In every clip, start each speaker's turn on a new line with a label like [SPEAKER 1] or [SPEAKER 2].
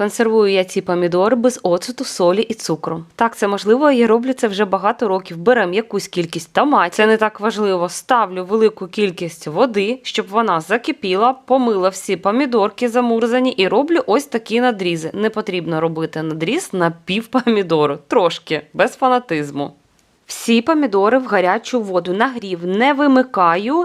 [SPEAKER 1] Консервую я ці помідори без оцету, солі і цукру. Так, це можливо, я роблю це вже багато років. Беремо якусь кількість томатів, це не так важливо. Ставлю велику кількість води, щоб вона закипіла, помила всі помідорки замурзані і роблю ось такі надрізи. Не потрібно робити надріз на пів помідору, трошки, без фанатизму. Всі помідори в гарячу воду нагрів не вимикаю.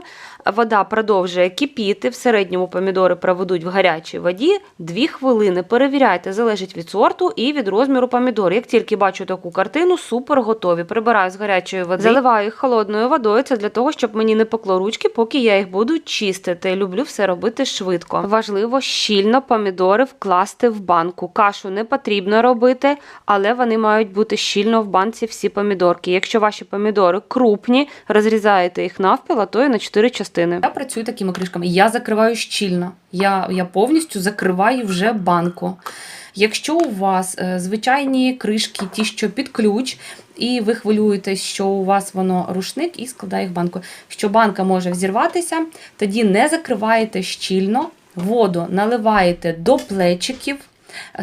[SPEAKER 1] Вода продовжує кипіти. В середньому помідори проведуть в гарячій воді 2 хвилини. Перевіряйте, залежить від сорту і від розміру помідор. Як тільки бачу таку картину, супер готові. Прибираю з гарячої води, заливаю їх холодною водою. Це для того, щоб мені не пекло ручки, поки я їх буду чистити. Люблю все робити швидко. Важливо щільно помідори вкласти в банку. Кашу не потрібно робити, але вони мають бути щільно в банці всі помідорки. Якщо ваші помідори крупні, розрізаєте їх навпіл, а то і на 4 частини.
[SPEAKER 2] Я працюю такими кришками. Я закриваю щільно. Я, я повністю закриваю вже банку. Якщо у вас е, звичайні кришки, ті, що під ключ, і ви хвилюєтесь, що у вас воно рушник, і складає їх в банку. Що банка може взірватися, тоді не закриваєте щільно, воду наливаєте до плечиків.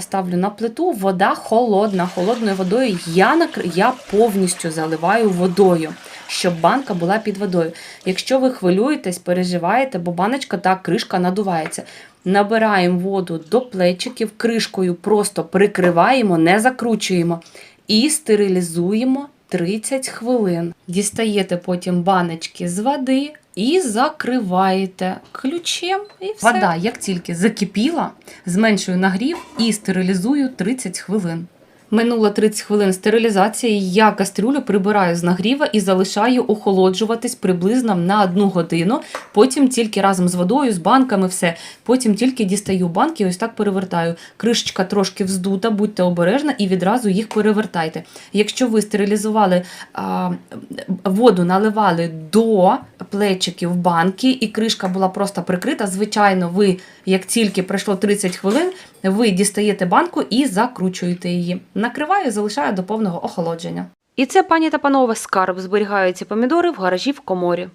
[SPEAKER 2] Ставлю на плиту, вода холодна. Холодною водою я накр... я повністю заливаю водою, щоб банка була під водою. Якщо ви хвилюєтесь, переживаєте, бо баночка та кришка надувається. Набираємо воду до плечиків, кришкою просто прикриваємо, не закручуємо і стерилізуємо 30 хвилин. Дістаєте потім баночки з води і закриваєте ключем. І все. Вода, як тільки закипіла, зменшую нагрів і стерилізую 30 хвилин. Минуло 30 хвилин стерилізації, я кастрюлю прибираю з нагріва і залишаю охолоджуватись приблизно на одну годину. Потім тільки разом з водою, з банками, все. Потім тільки дістаю банки, ось так перевертаю. Кришечка трошки вздута, будьте обережні і відразу їх перевертайте. Якщо ви стерилізували а, воду, наливали до плечиків банки, і кришка була просто прикрита, звичайно, ви, як тільки пройшло 30 хвилин, ви дістаєте банку і закручуєте її. Накриваю, і залишаю до повного охолодження.
[SPEAKER 1] І це, пані та панове, скарб зберігаються помідори в гаражі в коморі.